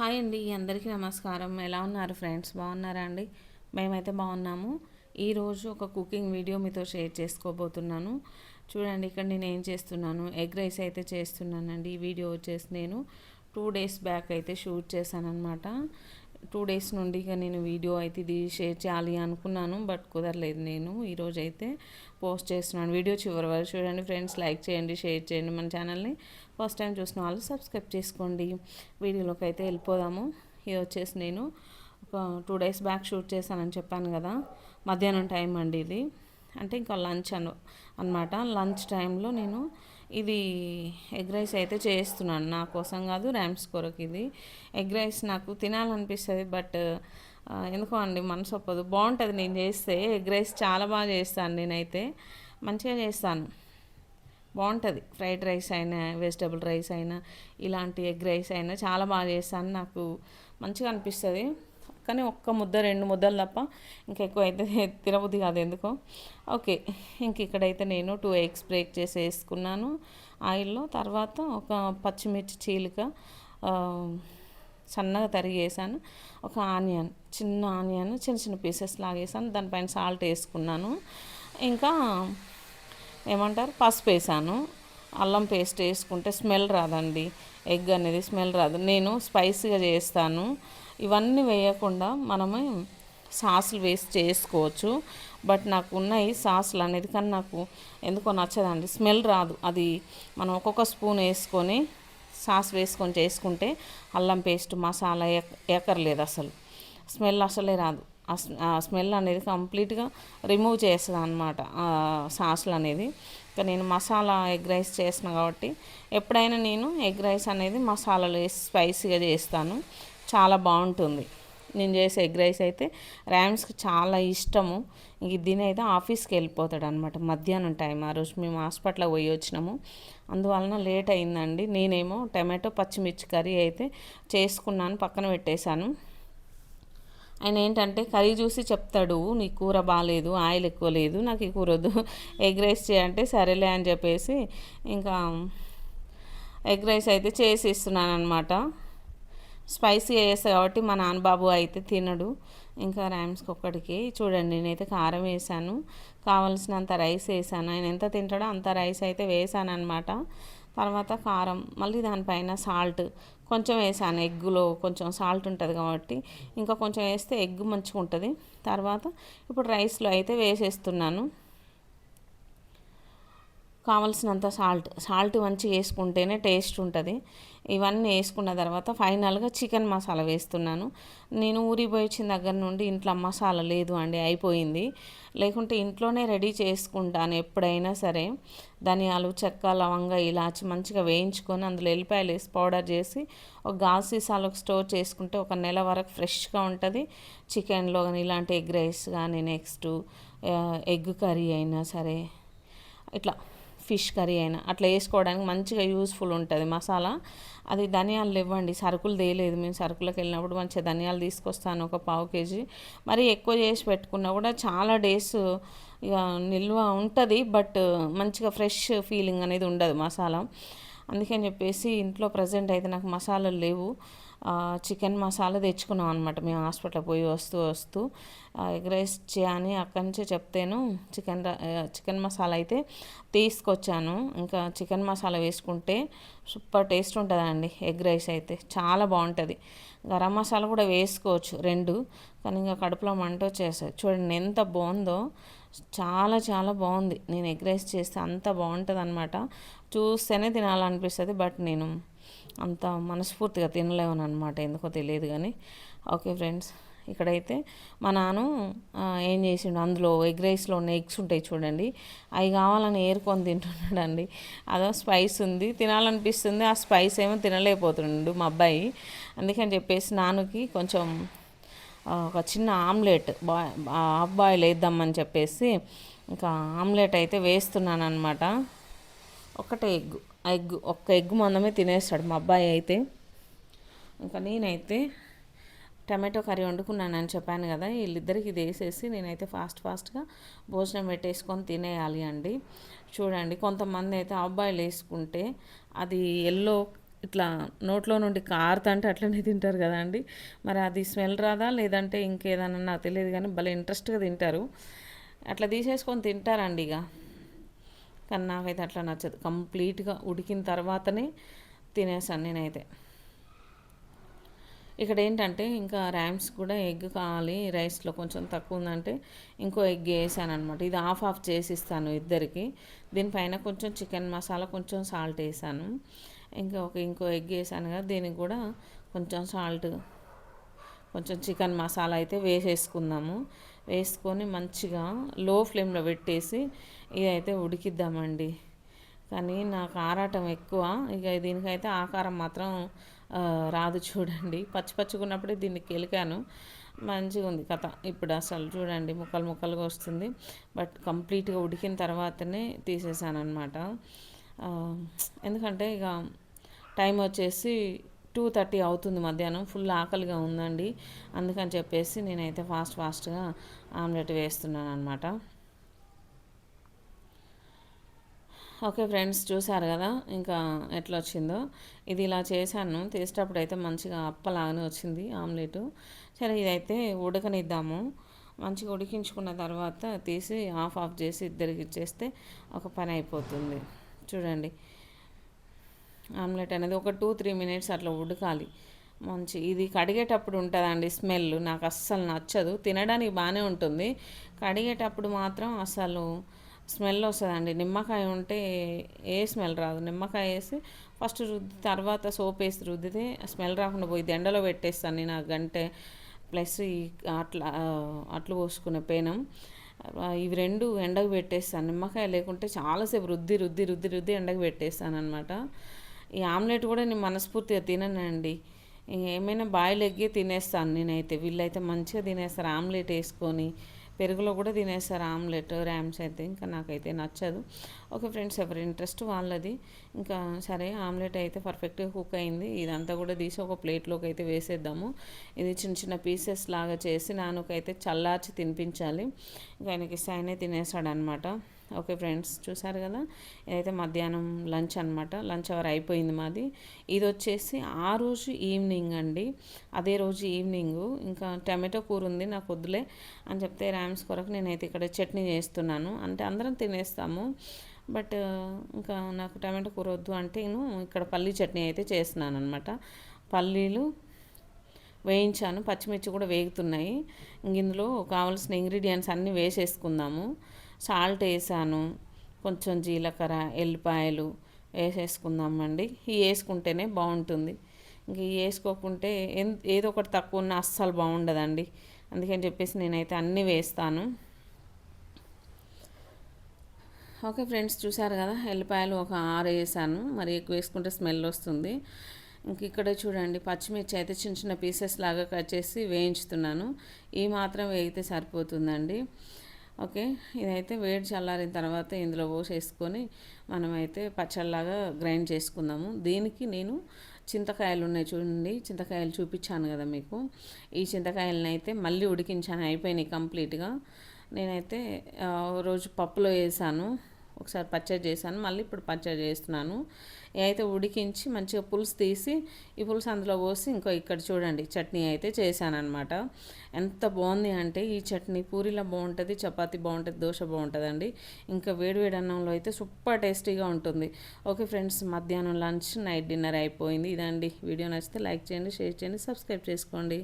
Hi అండి అందరికీ నమస్కారం. ఎలా ఉన్నారు ఫ్రెండ్స్? బాగున్నారా అండి? మేమైతే బాగున్నాము. ఈరోజు ఒక కుకింగ్ వీడియో మీతో షేర్ చేసుకోబోతున్నాను. చూడండి ఇక్కడ నేను ఏం చేస్తున్నాను? ఎగ్ రైస్ అయితే చేస్తున్నానండి. ఈ వీడియో వచ్చేసి నేను టూ డేస్ బ్యాక్ అయితే షూట్ చేశానమాట టూ డేస్ నుండి ఇక నేను వీడియో అయితే ఇది షేర్ చేయాలి అనుకున్నాను బట్ కుదరలేదు నేను. ఈరోజు అయితే పోస్ట్ చేస్తున్నాను. వీడియో చివరి వరకు చూడండి ఫ్రెండ్స్. లైక్ చేయండి షేర్ చేయండి మన ఛానల్ని. ఫస్ట్ టైం చూసిన వాళ్ళు సబ్స్క్రైబ్ చేసుకోండి. వీడియోలోకి అయితే వెళ్ళిపోదాము. ఇది వచ్చేసి నేను ఒక టూ డేస్ బ్యాక్ షూట్ చేశానని చెప్పాను కదా. మధ్యాహ్నం టైం అండి ఇది. అంటే ఇంకా లంచ్ అను అనమాట లంచ్ టైంలో నేను ఇది ఎగ్ రైస్ అయితే చేస్తున్నాను. నా కోసం కాదు ర్యామ్స్ కొరకు ఇది. ఎగ్ రైస్ నాకు తినాలనిపిస్తుంది బట్ ఎందుకో అండి మనసు ఒప్పదు. బాగుంటుంది నేను చేస్తే. ఎగ్ రైస్ చాలా బాగా చేస్తాను నేనైతే. మంచిగా చేస్తాను. బాగుంటుంది. ఫ్రైడ్ రైస్ అయినా వెజిటబుల్ రైస్ అయినా ఇలాంటి ఎగ్ రైస్ అయినా చాలా బాగా చేస్తాను. నాకు మంచిగా అనిపిస్తుంది. కానీ ఒక్క ముద్ద రెండు ముద్దలు తప్ప ఇంకా ఎక్కువ అయితే తినబుద్ధి కాదు ఎందుకో. ఓకే ఇంక ఇక్కడైతే నేను టూ ఎగ్స్ బ్రేక్ చేసి వేసుకున్నాను ఆయిల్లో తర్వాత ఒక పచ్చిమిర్చి చీలిక సన్నగా తరిగేసాను ఒక ఆనియన్ చిన్న ఆనియన్ చిన్న చిన్న పీసెస్ లాగేసాను. దానిపైన సాల్ట్ వేసుకున్నాను. ఇంకా ఏమంటారు? పసుపు వేసాను. అల్లం పేస్ట్ వేసుకుంటే స్మెల్ రాదండి. ఎగ్ అనేది స్మెల్ రాదు. నేను స్పైసీగా చేస్తాను. ఇవన్నీ వేయకుండా మనమే సాసులు వేసి చేసుకోవచ్చు. బట్ నాకు ఉన్నాయి సాసులు అనేది కానీ నాకు ఎందుకో నచ్చదండి. స్మెల్ రాదు. అది మనం ఒక్కొక్క స్పూన్ వేసుకొని సాస్ వేసుకొని చేసుకుంటే అల్లం పేస్ట్ మసాలా ఎక్కర్లేదు అసలు. స్మెల్ అసలే రాదు. ఆ స్మెల్ అనేది కంప్లీట్గా రిమూవ్ చేస్తుంది అనమాట సాసులు అనేది. ఇంకా నేను మసాలా ఎగ్ రైస్ చేసిన కాబట్టి ఎప్పుడైనా నేను ఎగ్ రైస్ అనేది మసాలాలు వేసి స్పైసీగా చేస్తాను చాలా బాగుంటుంది. నేను చేసే ఎగ్ రైస్ అయితే ర్యామ్స్కి చాలా ఇష్టము. ఇంక దీని అయితే ఆఫీస్కి వెళ్ళిపోతాడు అనమాట మధ్యాహ్నం టైం ఆ రోజు మేము హాస్పిటల్కి పోయి వచ్చినాము. అందువలన లేట్ అయిందండి. నేనేమో టమాటో పచ్చిమిర్చి కర్రీ అయితే చేసుకున్నాను పక్కన పెట్టేశాను. ఆయన ఏంటంటే కర్రీ చూసి చెప్తాడు నీ కూర బాగాలేదు ఆయిల్ ఎక్కువ లేదు నాకు ఈ కూర వద్దు ఎగ్ రైస్ చేయంటే సరేలే అని చెప్పేసి ఇంకా ఎగ్ రైస్ అయితే చేసి ఇస్తున్నాను అనమాట స్పైసీ వేస్తా కాబట్టి మా నాన్నబాబు అయితే తినడు. ఇంకా ర్యామ్స్కి ఒక్కడికి. చూడండి నేనైతే కారం వేసాను. కావలసినంత రైస్ వేసాను. ఆయన ఎంత తింటాడో అంత రైస్ అయితే వేసాను అనమాట తర్వాత కారం మళ్ళీ దానిపైన సాల్ట్. కొంచెం వేసాను ఎగ్గులో కొంచెం సాల్ట్ ఉంటుంది కాబట్టి. ఇంకా కొంచెం వేస్తే ఎగ్ మంచిగా ఉంటుంది తర్వాత ఇప్పుడు రైస్లో అయితే వేసేస్తున్నాను. కావలసినంత సాల్ట్ సాల్ట్ మంచిగా వేసుకుంటేనే టేస్ట్ ఉంటుంది. ఇవన్నీ వేసుకున్న తర్వాత ఫైనల్గా చికెన్ మసాలా వేస్తున్నాను. నేను ఊరిపోయి వచ్చిన దగ్గర నుండి ఇంట్లో మసాలా లేదు అండి అయిపోయింది. లేకుంటే ఇంట్లోనే రెడీ చేసుకుంటాను ఎప్పుడైనా సరే. ధనియాలు చెక్క లవంగ ఇలాచి మంచిగా వేయించుకొని అందులో ఎల్లిపాయలు వేసి పౌడర్ చేసి ఒక గాజు సీసాలకు స్టోర్ చేసుకుంటే ఒక నెల వరకు ఫ్రెష్గా ఉంటుంది. చికెన్లో కానీ ఇలాంటి ఎగ్ రైస్ కానీ నెక్స్ట్ ఎగ్ కర్రీ అయినా సరే. ఇట్లా. ఫిష్ కర్రీ అయినా అట్లా వేసుకోవడానికి మంచిగా యూస్ఫుల్ ఉంటుంది మసాలా. అది ధనియాలు ఇవ్వండి సరుకులు తేలేదు. మేము సరుకులకు వెళ్ళినప్పుడు మంచిగా ధనియాలు తీసుకొస్తాను ఒక పావు కేజీ. మరి ఎక్కువ చేసి పెట్టుకున్నా కూడా చాలా డేస్ ఇక నిల్వ ఉంటుంది బట్ మంచిగా ఫ్రెష్ ఫీలింగ్ అనేది ఉండదు మసాలా. అందుకని చెప్పేసి ఇంట్లో ప్రజెంట్ అయితే నాకు మసాలాలు లేవు. చికెన్ మసాలా తెచ్చుకున్నాం అనమాట మేము హాస్పిటల్ పోయి వస్తూ వస్తూ ఎగ్ రైస్ చేయని అక్కడి నుంచే చెప్తేను చికెన్ చికెన్ మసాలా అయితే తీసుకొచ్చాను. ఇంకా చికెన్ మసాలా వేసుకుంటే సూపర్ టేస్ట్ ఉంటుందండి ఎగ్ రైస్ అయితే. చాలా బాగుంటుంది. గరం మసాలా కూడా వేసుకోవచ్చు రెండు కానీ ఇంకా కడుపులో మంట వచ్చేస్తుంది. చూడండి ఎంత బాగుందో చాలా చాలా బాగుంది. నేను ఎగ్ రైస్ చేస్తే అంత బాగుంటుంది అనమాట చూస్తేనే తినాలనిపిస్తుంది బట్ నేను అంత మనస్ఫూర్తిగా తినలేమని అనమాట ఎందుకో తెలియదు కానీ ఓకే ఫ్రెండ్స్ ఇక్కడైతే మా నాన్న ఏం చేసిండు అందులో ఎగ్ రైస్లో ఉన్న ఎగ్స్ ఉంటాయి చూడండి. అవి కావాలని ఏరుకొని తింటున్నాడండి. అదో స్పైస్ ఉంది తినాలనిపిస్తుంది ఆ స్పైస్ ఏమో తినలేకపోతుండు మా అబ్బాయి. అందుకని చెప్పేసి నాన్నకి కొంచెం ఒక చిన్న ఆమ్లెట్ బా హాఫ్ బాయిల్ వేద్దామని చెప్పేసి ఇంకా ఆమ్లెట్ అయితే వేస్తున్నాను అనమాట ఒకటే ఎగ్ ఎగ్ ఒక్క ఎగ్ మందమే తినేస్తాడు మా అబ్బాయి అయితే. ఇంకా నేనైతే టమాటో కర్రీ వండుకున్నానని చెప్పాను కదా వీళ్ళిద్దరికి ఇది వేసేసి నేనైతే ఫాస్ట్ ఫాస్ట్గా భోజనం పెట్టేసుకొని తినేయాలి అండి. చూడండి కొంతమంది అయితే అబ్బాయిలు వేసుకుంటే అది ఎల్లో ఇట్లా నోట్లో నుండి కారుతంటే అట్లనే తింటారు కదా అండి. మరి అది స్మెల్ రాదా లేదంటే ఇంకేదన్నా నాకు తెలియదు కానీ భలే ఇంట్రెస్ట్గా తింటారు. అట్లా తీసేసుకొని తింటారండి ఇక. కానీ నాకైతే అట్లా నచ్చదు. కంప్లీట్గా ఉడికిన తర్వాతనే తినేసాను నేనైతే. ఇక్కడ ఏంటంటే ఇంకా ర్యామ్స్ కూడా ఎగ్ కావాలి రైస్లో కొంచెం తక్కువ ఉందంటే ఇంకో ఎగ్ వేసాను అనమాట ఇది ఆఫ్ ఆఫ్ చేసి ఇస్తాను ఇద్దరికి. దీనిపైన కొంచెం చికెన్ మసాలా కొంచెం సాల్ట్ వేసాను. ఇంకా ఒక ఇంకో ఎగ్ వేసాను కదా దీనికి కూడా కొంచెం సాల్ట్ కొంచెం చికెన్ మసాలా అయితే వేసేసుకుందాము. వేసుకొని మంచిగా లో ఫ్లేమ్లో పెట్టేసి ఇదైతే ఉడికిద్దామండి. కానీ నాకు ఆరాటం ఎక్కువ. ఇక దీనికైతే ఆకారం మాత్రం రాదు చూడండి. పచ్చి పచ్చిగా ఉన్నప్పుడే దీన్ని కెలికాను. మంచిగా ఉంది కథ. ఇప్పుడు అసలు చూడండి ముక్కలు ముక్కలుగా వస్తుంది. బట్ కంప్లీట్గా ఉడికిన తర్వాతనే తీసేసాను అనమాట ఎందుకంటే ఇక టైం వచ్చేసి టూ థర్టీ అవుతుంది మధ్యాహ్నం. ఫుల్ ఆకలిగా ఉందండి. అందుకని చెప్పేసి నేనైతే ఫాస్ట్ ఫాస్ట్గా ఆమ్లెట్ వేస్తున్నాను అనమాట ఓకే ఫ్రెండ్స్ చూసారు కదా? ఇంకా ఎట్లా వచ్చిందో. ఇది ఇలా చేశాను. తీసేటప్పుడు అయితే మంచిగా అప్పలాగానే వచ్చింది ఆమ్లెట్. సరే ఇదైతే ఉడకనిద్దాము. మంచిగా ఉడికించుకున్న తర్వాత తీసి ఆఫ్ ఆఫ్ చేసి ఇద్దరికి ఇచ్చేస్తే ఒక పని అయిపోతుంది. చూడండి. ఆమ్లెట్ అనేది ఒక టూ త్రీ మినిట్స్ అట్లా ఉడకాలి. మంచి ఇది కడిగేటప్పుడు ఉంటుందండి స్మెల్. నాకు అస్సలు నచ్చదు. తినడానికి బాగానే ఉంటుంది. కడిగేటప్పుడు మాత్రం అసలు స్మెల్ వస్తుందండి. నిమ్మకాయ ఉంటే ఏ స్మెల్ రాదు. నిమ్మకాయ వేసి ఫస్ట్ రుద్ది తర్వాత సోప్ వేసి రుద్దితే స్మెల్ రాకుండా పోయి ఎండలో పెట్టేస్తాను నేను ఆ గంటే ప్లస్ ఈ అట్లా అట్లు పోసుకునే పేనం. ఇవి రెండు ఎండకు పెట్టేస్తాను. నిమ్మకాయ లేకుంటే చాలాసేపు రుద్ది రుద్ది రుద్ది రుద్ది ఎండకు పెట్టేస్తాను అనమాట ఈ ఆమ్లెట్ కూడా నేను మనస్ఫూర్తిగా తిననండి. ఏమైనా బాయిల్ ఎగ్గి తినేస్తాను నేనైతే. వీళ్ళైతే మంచిగా తినేస్తారు ఆమ్లెట్ వేసుకొని. పెరుగులో కూడా తినేస్తారు ఆమ్లెట్ ర్యామ్స్ అయితే ఇంకా నాకైతే నచ్చదు. ఓకే ఫ్రెండ్స్ ఎవరి ఇంట్రెస్ట్ వాళ్ళది. ఇంకా సరే ఆమ్లెట్ అయితే పర్ఫెక్ట్గా కుక్ అయింది. ఇదంతా కూడా తీసి ఒక ప్లేట్లోకి అయితే వేసేద్దాము. ఇది చిన్న చిన్న పీసెస్ లాగా చేసి నాన్నకైతే చల్లార్చి తినిపించాలి. ఇంకా ఆయనకి ఇస్తే తినేసాడు అనమాట ఓకే ఫ్రెండ్స్ చూసారు కదా? ఇదైతే మధ్యాహ్నం లంచ్ అనమాట లంచ్ అవర్ అయిపోయింది మాది. ఇది వచ్చేసి ఆ రోజు ఈవినింగ్ అండి. అదే రోజు ఈవినింగ్. ఇంకా టమాటో కూర ఉంది నాకు వద్దులే అని చెప్తే ర్యామ్స్ కొరకు నేనైతే ఇక్కడ చట్నీ చేస్తున్నాను. అంటే అందరం తినేస్తాము. బట్ ఇంకా నాకు టమాటో కూర వద్దు అంటే నేను ఇక్కడ పల్లీ చట్నీ అయితే చేస్తున్నాను అనమాట పల్లీలు వేయించాను పచ్చిమిర్చి కూడా వేగుతున్నాయి. ఇందులో కావాల్సిన ఇంగ్రీడియంట్స్ అన్నీ వేసేసుకుందాము. సాల్ట్ వేసాను కొంచెం జీలకర్ర ఎల్లిపాయలు వేసేసుకుందామండి. ఇవి వేసుకుంటేనే బాగుంటుంది. ఇంక ఇవి వేసుకోకుంటే ఏదో ఒకటి తక్కువ ఉన్న అస్సలు బాగుండదండి. అందుకని చెప్పేసి నేనైతే అన్నీ వేస్తాను. ఓకే ఫ్రెండ్స్ చూసారు కదా? ఎల్లిపాయలు ఒక ఆరు వేసాను. మరి ఎక్కువ వేసుకుంటే స్మెల్ వస్తుంది. ఇంక ఇక్కడ చూడండి పచ్చిమిర్చి అయితే చిన్న చిన్న పీసెస్ లాగా కట్ చేసి వేయించుతున్నాను. ఈ మాత్రం వేగితే సరిపోతుందండి. ఓకే ఇదైతే వేడి చల్లారిన తర్వాత ఇందులో పోసేసుకొని మనమైతే పచ్చళ్ళలాగా గ్రైండ్ చేసుకుందాము. దీనికి నేను చింతకాయలు ఉన్నాయి చూడండి చింతకాయలు చూపించాను కదా మీకు. ఈ చింతకాయలను అయితే మళ్ళీ ఉడికించాను అయిపోయినాయి కంప్లీట్గా. నేనైతే రోజు పప్పులో వేసాను. ఒకసారి పచ్చడి చేశాను. మళ్ళీ ఇప్పుడు పచ్చడి చేస్తున్నాను. అయితే ఉడికించి మంచిగా పులుసు తీసి ఈ పులుసు అందులో పోసి ఇంకో ఇక్కడ చూడండి చట్నీ అయితే చేశానమాట ఎంత బాగుంది అంటే ఈ చట్నీ పూరిలో బాగుంటుంది చపాతి బాగుంటుంది దోశ బాగుంటుందండి. ఇంకా వేడివేడి అన్నంలో అయితే సూపర్ టేస్టీగా ఉంటుంది. ఓకే ఫ్రెండ్స్ మధ్యాహ్నం లంచ్ నైట్ డిన్నర్ అయిపోయింది. ఇదండి. వీడియో నచ్చితే లైక్ చేయండి షేర్ చేయండి సబ్స్క్రైబ్ చేసుకోండి.